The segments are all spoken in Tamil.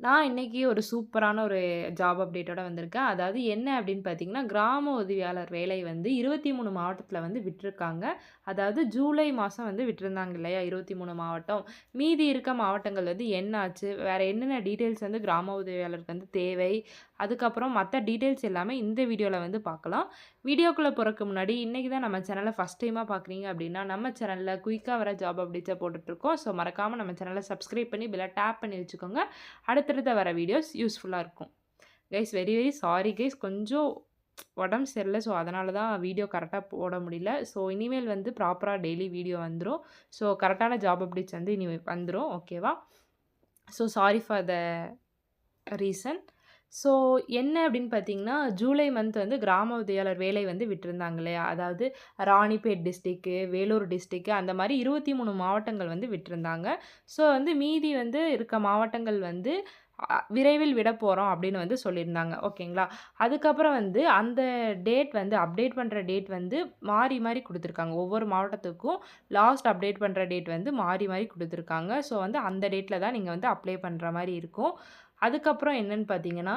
நான் இன்றைக்கி ஒரு சூப்பரான ஒரு ஜாப் அப்டேட்டோட வந்திருக்கேன். அதாவது என்ன அப்படின்னு பார்த்தீங்கன்னா கிராம உதவியாளர் வேலை வந்து இருபத்தி மூணு மாவட்டத்தில் வந்து விட்டுருக்காங்க. அதாவது ஜூலை மாதம் வந்து விட்டுருந்தாங்க இல்லையா இருபத்தி மூணு மாவட்டம். மீதி இருக்க மாவட்டங்கள் வந்து என்ன ஆச்சு வேறு என்னென்ன டீட்டெயில்ஸ் வந்து கிராம உதவியாளருக்கு வந்து தேவை அதுக்கப்புறம் மற்ற டீட்டெயில்ஸ் எல்லாமே இந்த வீடியோவில் வந்து பார்க்கலாம் வீடியோக்குள்ளே போகிறக்கு முன்னாடி இன்றைக்கி தான் நம்ம சேனலை ஃபஸ்ட் டைமாக பார்க்குறீங்க அப்படின்னா நம்ம சேனலில் குயிக்காக வர ஜாப் அப்டேட்ஸை போட்டுட்ருக்கோம் ஸோ மறக்காமல் நம்ம சேனலை சப்ஸ்கிரைப் பண்ணி பில்லை டேப் பண்ணி வச்சுக்கோங்க. அடுத்தடுத்த வர வீடியோஸ் யூஸ்ஃபுல்லாக இருக்கும். Guys very very sorry guys கொஞ்சம் உடம்பு சரியில்லை. ஸோ அதனால தான் வீடியோ கரெக்டாக போட முடியல. ஸோ இனிமேல் வந்து ப்ராப்பராக டெய்லி வீடியோ வந்துடும் ஸோ கரெக்டான ஜாப் அப்டேட்ஸ் வந்து இனி வந்துடும் ஓகேவா so sorry for the reason so என்ன அப்படின்னு பார்த்தீங்கன்னா ஜூலை மந்த் வந்து கிராம உதவியாளர் வேலை வந்து விட்டுருந்தாங்க இல்லையா? அதாவது ராணிப்பேட் டிஸ்ட்ரிக்கு வேலூர் டிஸ்ட்ரிக்கு அந்த மாதிரி இருபத்தி மூணு மாவட்டங்கள் வந்து விட்டுருந்தாங்க. ஸோ வந்து மீதி வந்து இருக்க மாவட்டங்கள் வந்து விரைவில் விட போகிறோம் அப்படின்னு வந்து சொல்லியிருந்தாங்க. ஓகேங்களா? அதுக்கப்புறம் வந்து அந்த டேட் வந்து அப்டேட் பண்ணுற டேட் வந்து மாறி மாறி கொடுத்துருக்காங்க. ஒவ்வொரு மாவட்டத்துக்கும் லாஸ்ட் அப்டேட் பண்ணுற டேட் வந்து மாறி மாறி கொடுத்துருக்காங்க. ஸோ வந்து அந்த டேட்டில் தான் நீங்கள் வந்து அப்ளை பண்ணுற மாதிரி இருக்கும். அதுக்கப்புறம் என்னன்னு பார்த்தீங்கன்னா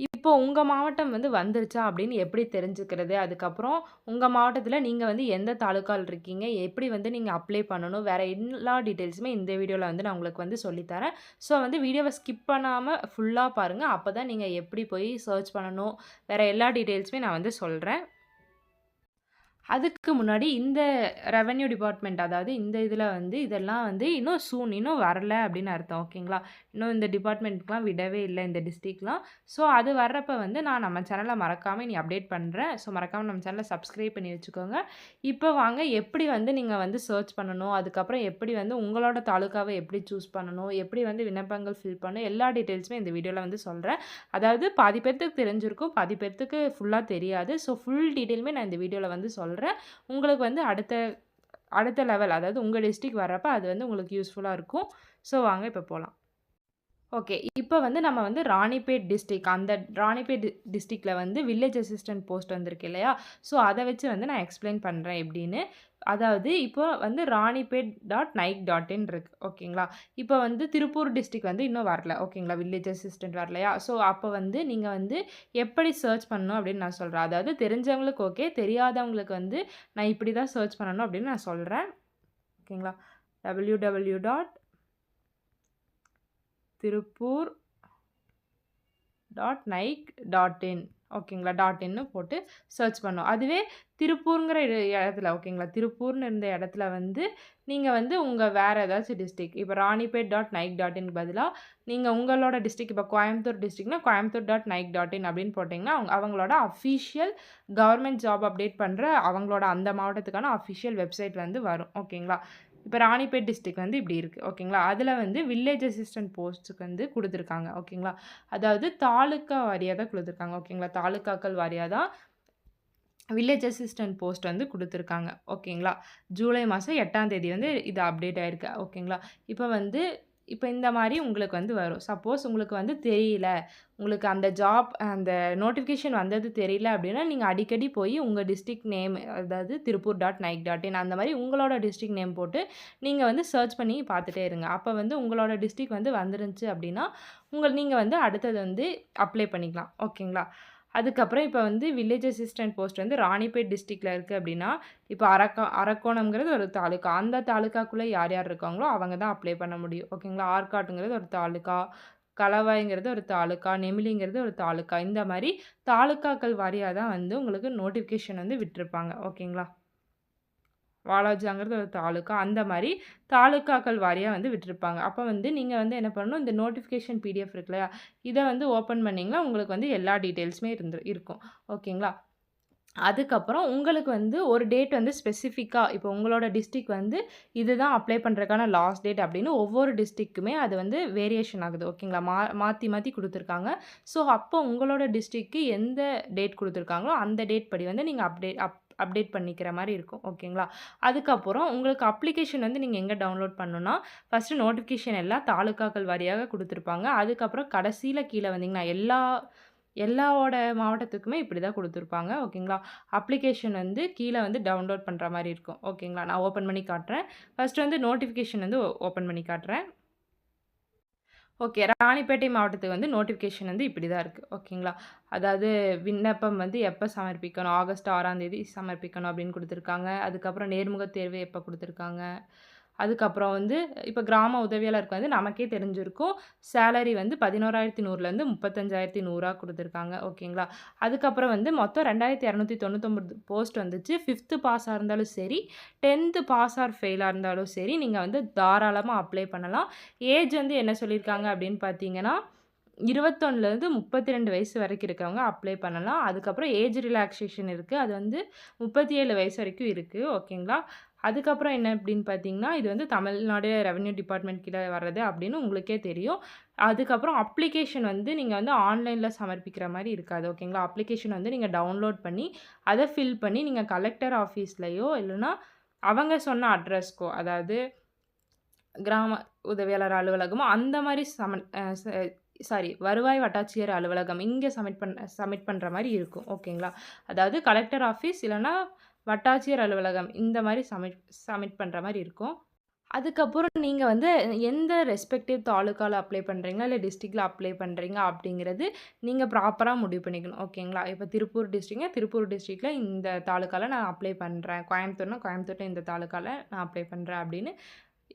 இப்போ உங்கள் மாவட்டம் வந்து வந்துருச்சா அப்படின்னு எப்படி தெரிஞ்சுக்கிறது? அதுக்கப்புறம் உங்கள் மாவட்டத்தில் நீங்கள் வந்து எந்த தாலுக்கால் இருக்கீங்க? எப்படி வந்து நீங்கள் அப்ளை பண்ணணும்? வேறு எல்லா டீட்டெயில்ஸுமே இந்த வீடியோவில் வந்து நான் உங்களுக்கு வந்து சொல்லித்தரேன் ஸோ வந்து வீடியோவை ஸ்கிப் பண்ணாமல் ஃபுல்லாக பாருங்கள் அப்போ தான் நீங்கள் எப்படி போய் சர்ச் பண்ணணும்? வேறு எல்லா டீட்டெயில்ஸுமே நான் வந்து சொல்கிறேன் அதுக்கு முன்னாடி இந்த ரெவென்யூ டிபார்ட்மெண்ட் அதாவது இந்த இதில் வந்து இதெல்லாம் வந்து இன்னும் சூன் இன்னும் வரல அப்படின்னு அர்த்தம் ஓகேங்களா? இன்னும் இந்த டிபார்ட்மெண்ட்க்கெலாம் விடவே இல்லை இந்த டிஸ்ட்ரிக்ட்லாம் ஸோ அது வர்றப்போ வந்து நான் நம்ம சேனலை மறக்காமல் நீ அப்டேட் பண்ணுறேன் ஸோ மறக்காமல் நம்ம சேனலை சப்ஸ்கிரைப் பண்ணி வச்சுக்கோங்க. இப்போ வாங்க எப்படி வந்து நீங்கள் வந்து சர்ச் பண்ணணும் அதுக்கப்புறம் எப்படி வந்து உங்களோட தாலுக்காவை எப்படி சூஸ் பண்ணணும் எப்படி வந்து விண்ணப்பங்கள் ஃபில் பண்ணணும் எல்லா டீட்டெயில்ஸுமே இந்த வீடியோவில் வந்து சொல்கிறேன் அதாவது பாதி பேர்த்துக்கு தெரிஞ்சிருக்கும் பாதி பேர்த்துக்கு ஃபுல்லாக தெரியாது. ஸோ ஃபுல் டீட்டெயிலுமே நான் இந்த வீடியோவில் வந்து சொல்கிறேன் சொல்கிறேன் உங்களுக்கு வந்து அடுத்த அடுத்த லெவல் அதாவது உங்கள் டிஸ்ட்ரிக் வர்றப்போ அது வந்து உங்களுக்கு யூஸ்ஃபுல்லாக இருக்கும். ஸோ வாங்க இப்போ போகலாம் ஓகே இப்போ வந்து நம்ம வந்து ராணிப்பேட் டிஸ்ட்ரிக் அந்த ராணிப்பேட் டிஸ்ட்ரிக்டில் வந்து வில்லேஜ் அசிஸ்டன்ட் போஸ்ட் வந்திருக்கு இல்லையா? ஸோ அதை வச்சு வந்து நான் எக்ஸ்பிளைன் பண்ணுறேன் எப்படின்னு. அதாவது இப்போ வந்து Ranipet dot nic dot in இருக்கு ஓகேங்களா இப்போ வந்து திருப்பூர் டிஸ்ட்ரிக் வந்து இன்னும் வரல ஓகேங்களா வில்லேஜ் அசிஸ்டன்ட் வரலையா? ஸோ அப்போ வந்து நீங்கள் வந்து எப்படி சர்ச் பண்ணணும் அப்படின்னு நான் சொல்கிறேன் அதாவது தெரிஞ்சவங்களுக்கு ஓகே தெரியாதவங்களுக்கு வந்து நான் இப்படி தான் சர்ச் பண்ணணும் அப்படின்னு நான் சொல்கிறேன் ஓகேங்களா W W dot Tiruppur dot nic dot in ஓகேங்களா டாட் இன்னு போட்டு சர்ச் பண்ணோம். அதுவே திருப்பூருங்கிற இடத்துல ஓகேங்களா திருப்பூர்னு இருந்த இடத்துல வந்து நீங்கள் வந்து உங்கள் வேறு ஏதாச்சும் டிஸ்ட்ரிக் இப்போ Ranipet dot nic dot in பதிலாக நீங்கள் உங்களோட டிஸ்ட்ரிக் இப்போ Coimbatore டிஸ்ட்ரிக்னா Coimbatore dot nic dot in அப்படின்னு போட்டிங்கன்னா அவங்க அவங்களோட அஃபிஷியல் கவர்மெண்ட் ஜாப் அப்டேட் பண்ணுற அவங்களோட அந்த மாவட்டத்துக்கான அஃபிஷியல் வெப்சைட் வந்து வரும். ஓகேங்களா இப்போ ராணிப்பேட் டிஸ்ட்ரிக் வந்து இப்படி இருக்குது ஓகேங்களா அதில் வந்து வில்லேஜ் அசிஸ்டன்ட் போஸ்ட்டுக்கு வந்து கொடுத்துருக்காங்க ஓகேங்களா அதாவது தாலுக்கா வாரியாக தான் கொடுத்துருக்காங்க ஓகேங்களா தாலுக்காக்கள் வாரியாக தான் வில்லேஜ் அசிஸ்டன்ட் போஸ்ட் வந்து கொடுத்துருக்காங்க ஓகேங்களா ஜூலை மாதம் எட்டாம் தேதி வந்து இது அப்டேட் ஆயிருக்கு ஓகேங்களா இப்போ வந்து இப்போ இந்த மாதிரி உங்களுக்கு வந்து வரும். சப்போஸ் உங்களுக்கு வந்து தெரியல. உங்களுக்கு அந்த ஜாப் அந்த நோட்டிஃபிகேஷன் வந்தது தெரியல அப்படின்னா நீங்கள் அடிக்கடி போய் உங்கள் டிஸ்ட்ரிக் நேம் அதாவது Tiruppur dot nic dot in அந்த மாதிரி உங்களோட டிஸ்ட்ரிக் நேம் போட்டு நீங்கள் வந்து சர்ச் பண்ணி பார்த்துட்டே இருங்க. அப்போ வந்து உங்களோட டிஸ்ட்ரிக் வந்து வந்துருந்துச்சு அப்படின்னா உங்கள் நீங்கள் வந்து அடுத்தது வந்து அப்ளை பண்ணிக்கலாம். ஓகேங்களா அதுக்கப்புறம் இப்போ வந்து வில்லேஜ் அசிஸ்டன்ட் போஸ்ட் வந்து ராணிப்பேட் டிஸ்ட்ரிக்டில் இருக்குது அப்படின்னா இப்போ அரக்கோ அரக்கோணம்ங்கிறது ஒரு தாலுக்கா அந்த தாலுக்காக்குள்ளே யார் யார் இருக்காங்களோ அவங்க தான் அப்ளை பண்ண முடியும். ஓகேங்களா ஆற்காட்டுங்கிறது ஒரு தாலுக்கா கலவாய்ங்கிறது ஒரு தாலுக்கா நெமிலிங்கிறது ஒரு தாலுக்கா இந்த மாதிரி தாலுக்காக்கள் வாரியாக தான் வந்து உங்களுக்கு நோட்டிஃபிகேஷன் வந்து விட்டிருப்பாங்க. ஓகேங்களா வாலாஜாங்கிறது ஒரு தாலுக்கா அந்த மாதிரி தாலுக்காக்கள் வாரியாக வந்து விட்டிருப்பாங்க. அப்போ வந்து நீங்கள் வந்து என்ன பண்ணணும்? இந்த நோட்டிஃபிகேஷன் பிடிஎஃப் இருக்கு இல்லையா இதை வந்து ஓப்பன் பண்ணிங்கன்னா உங்களுக்கு வந்து எல்லா டீட்டெயில்ஸுமே இருந்து இருக்கும். ஓகேங்களா? அதுக்கப்புறம் உங்களுக்கு வந்து ஒரு டேட் வந்து ஸ்பெசிஃபிக்காக இப்போ உங்களோட டிஸ்ட்ரிக் வந்து இதுதான் அப்ளை பண்ணுறதுக்கான லாஸ்ட் டேட் அப்படின்னு ஒவ்வொரு டிஸ்ட்ரிக்குமே அது வந்து வேரியேஷன் ஆகுது. ஓகேங்களா? மா மாற்றி மாற்றி கொடுத்துருக்காங்க. ஸோ அப்போ உங்களோட டிஸ்ட்ரிக்கு எந்த டேட் கொடுத்துருக்காங்களோ அந்த டேட் படி வந்து நீங்கள் அப்டேட் அப் அப்டேட் பண்ணிக்கிற மாதிரி இருக்கும் ஓகேங்களா அதுக்கப்புறம் உங்களுக்கு அப்ளிகேஷன் வந்து நீங்கள் எங்கே டவுன்லோட் பண்ணணும்னா ஃபஸ்ட்டு நோட்டிஃபிகேஷன் எல்லாம் தாலுக்காக்கள் வாரியாக கொடுத்துருப்பாங்க அதுக்கப்புறம் கடைசியில் கீழே வந்தீங்கன்னா எல்லா எல்லாவோட மாவட்டத்துக்குமே இப்படி தான் கொடுத்துருப்பாங்க ஓகேங்களா? அப்ளிகேஷன் வந்து கீழே வந்து டவுன்லோட் பண்ணுற மாதிரி இருக்கும். ஓகேங்களா? நான் ஓப்பன் பண்ணி காட்டுறேன். ஃபஸ்ட்டு வந்து நோட்டிஃபிகேஷன் வந்து ஓப்பன் பண்ணி காட்டுறேன். ஓகே. ராணிப்பேட்டை மாவட்டத்துக்கு வந்து நோட்டிஃபிகேஷன் வந்து இப்படி தான் இருக்குது ஓகேங்களா? அதாவது விண்ணப்பம் வந்து எப்போ சமர்ப்பிக்கணும்? ஆகஸ்ட் ஆறாம் தேதி சமர்ப்பிக்கணும் அப்படின்னு கொடுத்துருக்காங்க அதுக்கப்புறம் நேர்முகத் தேர்வு எப்போ கொடுத்துருக்காங்க அதுக்கப்புறம் வந்து இப்போ கிராம உதவியாளருக்கு வந்து நமக்கே தெரிஞ்சிருக்கும். சேலரி வந்து பதினோராயிரத்தி நூறுலேருந்து முப்பத்தஞ்சாயிரத்தி நூறாக கொடுத்துருக்காங்க ஓகேங்களா? அதுக்கப்புறம் வந்து மொத்தம் 2,299 போஸ்ட் வந்துச்சு. ஃபிஃப்த்து பாஸாக இருந்தாலும் சரி, 10த் பாஸ் ஆர் ஃபெயிலாக இருந்தாலும் சரி, நீங்கள் வந்து தாராளமாக அப்ளை பண்ணலாம். ஏஜ் வந்து என்ன சொல்லியிருக்காங்க அப்படின்னு பார்த்தீங்கன்னா, 21லேருந்து 32 வயசு வரைக்கும் இருக்கவங்க அப்ளை பண்ணலாம். அதுக்கப்புறம் ஏஜ் ரிலாக்ஸேஷன் இருக்குது அது வந்து 37 வயசு வரைக்கும் இருக்குது ஓகேங்களா? அதுக்கப்புறம் என்ன அப்படின்னு பார்த்தீங்கன்னா, இது வந்து தமிழ்நாடு ரெவன்யூ டிபார்ட்மெண்ட் கீழே வர்றது அப்படின்னு உங்களுக்கே தெரியும். அதுக்கப்புறம் அப்ளிகேஷன் வந்து நீங்கள் வந்து ஆன்லைனில் சமர்ப்பிக்கிற மாதிரி இருக்காது. ஓகேங்களா? அப்ளிகேஷன் வந்து நீங்கள் டவுன்லோட் பண்ணி, அதை ஃபில் பண்ணி நீங்கள் கலெக்டர் ஆஃபீஸ்லையோ இல்லைன்னா அவங்க சொன்ன அட்ரஸ்க்கோ அதாவது கிராம உதவியாளர் அலுவலகமோ அந்த மாதிரி சம ச சாரி வருவாய் வட்டாட்சியர் அலுவலகம் இங்கே சப்மிட் பண்ண சப்மிட் பண்ணுற மாதிரி இருக்கும். ஓகேங்களா? அதாவது கலெக்டர் ஆஃபீஸ் இல்லைன்னா வட்டாட்சியர் அலுவலகம் இந்த மாதிரி சப்மிட் சப்மிட் பண்ணுற மாதிரி இருக்கும். அதுக்கப்புறம் நீங்கள் வந்து எந்த ரெஸ்பெக்டிவ் தாலுக்காவில் அப்ளை பண்ணுறீங்களா இல்லை டிஸ்ட்ரிக்டில் அப்ளை பண்ணுறீங்க அப்படிங்கிறது நீங்கள் ப்ராப்பராக முடிவு பண்ணிக்கணும். ஓகேங்களா? இப்போ திருப்பூர் டிஸ்ட்ரிக்ட்னா திருப்பூர் டிஸ்ட்ரிக்டில் இந்த தாலுக்காவில் நான் அப்ளை பண்ணுறேன் கோயம்புத்தூர்னா கோயம்புத்தூர்ல இந்த தாலுக்காவில் நான் அப்ளை பண்ணுறேன் அப்படின்னு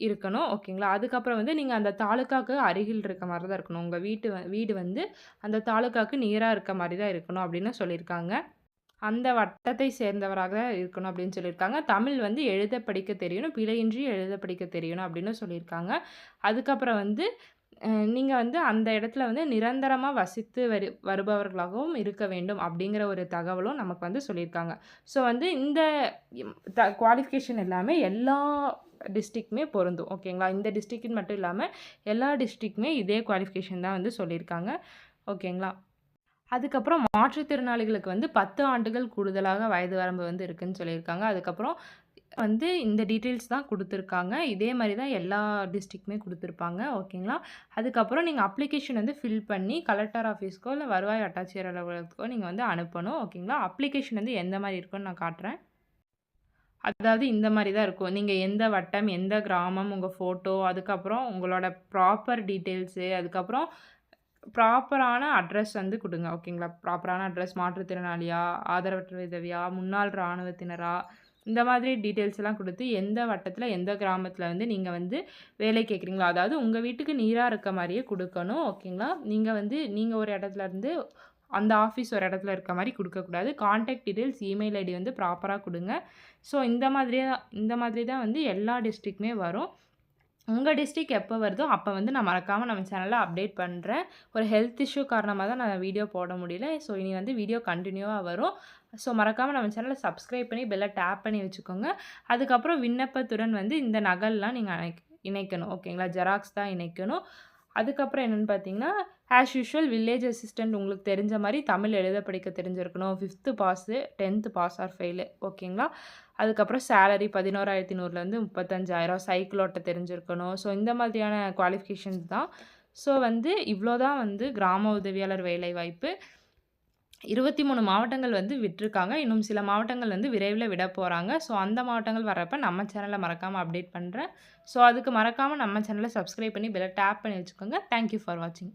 இருக்கணும். ஓகேங்களா? அதுக்கப்புறம் வந்து நீங்கள் அந்த தாலுக்காவுக்கு அருகில் இருக்க மாதிரி தான் இருக்கணும். உங்கள் வீட்டு வீடு வந்து அந்த தாலுக்காவுக்கு நியரா இருக்க மாதிரி தான் இருக்கணும் அப்படின்னு சொல்லியிருக்காங்க. அந்த வட்டத்தை சேர்ந்தவராக இருக்கணும் அப்படின்னு சொல்லியிருக்காங்க. தமிழ் வந்து எழுத படிக்க தெரியணும். பிழையின்றி எழுத படிக்க தெரியணும் அப்படின்னு சொல்லியிருக்காங்க. அதுக்கப்புறம் வந்து நீங்கள் வந்து அந்த இடத்துல வந்து நிரந்தரமாக வசித்து வரு வருபவர்களாகவும் இருக்க வேண்டும் அப்படிங்கிற ஒரு தகவலும் நமக்கு வந்து சொல்லியிருக்காங்க. ஸோ வந்து இந்த த குவாலிஃபிகேஷன் எல்லாமே எல்லா டிஸ்ட்ரிக்ட்க்குமே பொருந்தும். ஓகேங்களா? இந்த டிஸ்ட்ரிக்ட்ன்னு மட்டும் இல்லாமல் எல்லா டிஸ்ட்ரிக்ட்க்குமே இதே குவாலிஃபிகேஷன் தான் வந்து சொல்லியிருக்காங்க. ஓகேங்களா? அதுக்கப்புறம் மாற்றுத்திறனாளிகளுக்கு வந்து 10 ஆண்டுகள் கூடுதலாக வயது வரம்பு வந்து இருக்குன்னு சொல்லியிருக்காங்க. அதுக்கப்புறம் வந்து இந்த டீட்டெயில்ஸ் தான் கொடுத்துருக்காங்க இதே மாதிரி தான் எல்லா டிஸ்ட்ரிக்ட்க்குமே கொடுத்துருப்பாங்க ஓகேங்களா? அதுக்கப்புறம் நீங்கள் அப்ளிகேஷன் வந்து ஃபில் பண்ணி கலெக்டர் ஆஃபீஸ்க்கோ இல்லை வருவாய் வட்டாட்சியர் அலுவலகத்துக்கோ நீங்கள் வந்து அனுப்பணும். ஓகேங்களா? அப்ளிகேஷன் வந்து எந்த மாதிரி இருக்குன்னு நான் காட்டுறேன். அதாவது இந்த மாதிரி தான் இருக்கும். நீங்கள் எந்த வட்டம், எந்த கிராமம், உங்கள் ஃபோட்டோ, அதுக்கப்புறம் உங்களோட ப்ராப்பர் டீட்டெயில்ஸு, அதுக்கப்புறம் ப்ராப்பரான அட்ரஸ் வந்து கொடுங்க ஓகேங்களா? ப்ராப்பரான அட்ரஸ் மாற்றுத்திறனாளியா, ஆதரவற்ற விதவையா, முன்னாள் இராணுவத்தினரா இந்த மாதிரி டீட்டெயில்ஸ் எல்லாம் கொடுத்து எந்த வட்டத்தில் எந்த கிராமத்தில் வந்து நீங்கள் வந்து வேலை கேட்குறீங்களோ, அதாவது உங்கள் வீட்டுக்கு நீராக இருக்க மாதிரியே கொடுக்கணும் ஓகேங்களா? நீங்கள் வந்து நீங்கள் ஒரு இடத்துல இருந்து அந்த ஆஃபீஸ் ஒரு இடத்துல இருக்க மாதிரி கொடுக்கக்கூடாது காண்டாக்ட் டீட்டெயில்ஸ், இமெயில் ஐடி வந்து ப்ராப்பராக கொடுங்க ஸோ இந்த மாதிரியே தான் இந்த மாதிரி தான் வந்து எல்லா டிஸ்ட்ரிக்ட்மே வரும். உங்கள் டிஸ்ட்ரிக் எப்போ வருதோ அப்போ வந்து நான் மறக்காமல் நம்ம சேனலில் அப்டேட் பண்ணுறேன் ஒரு ஹெல்த் இஷ்யூ காரணமாக தான் நான் வீடியோ போட முடியல. ஸோ இனி வந்து வீடியோ கண்டினியூவாக வரும். ஸோ மறக்காமல் நம்ம சேனலை சப்ஸ்கிரைப் பண்ணி பெல்ல டேப் பண்ணி வச்சுக்கோங்க. அதுக்கப்புறம் விண்ணப்பத்துடன் வந்து இந்த நகல்லாம் நீங்கள் இணைக்கணும். ஓகேங்களா? ஜெராக்ஸ் தான் இணைக்கணும். அதுக்கப்புறம் என்னென்னு பார்த்தீங்கன்னா, ஆஸ் யூஷுவல் வில்லேஜ் அசிஸ்டன்ட் உங்களுக்கு தெரிஞ்ச மாதிரி தமிழ் எழுத படிக்க தெரிஞ்சிருக்கணும். ஃபிஃப்த்து பாஸு, 10த் பாஸ் ஆர் ஃபெயிலு. ஓகேங்களா? அதுக்கப்புறம் சேலரி 11,100லேருந்து 35,000 சைக்கிள் ஓட்ட தெரிஞ்சிருக்கணும். ஸோ இந்த மாதிரியான குவாலிஃபிகேஷன்ஸ் தான். ஸோ வந்து இவ்வளோ தான் வந்து கிராம உதவியாளர் வேலைவாய்ப்பு. 23 மாவட்டங்கள் வந்து விட்டுருக்காங்க இன்னும் சில மாவட்டங்கள் வந்து விரைவில் விட போகிறாங்க ஸோ அந்த மாவட்டங்கள் வர்றப்ப நம்ம சேனலை மறக்காமல் அப்டேட் பண்ணுறேன் ஸோ அதுக்கு மறக்காமல் நம்ம சேனலை சப்ஸ்கிரைப் பண்ணி பெல்ல டேப் பண்ணி வச்சுக்கோங்க. தேங்க் யூ ஃபார் வாட்சிங்.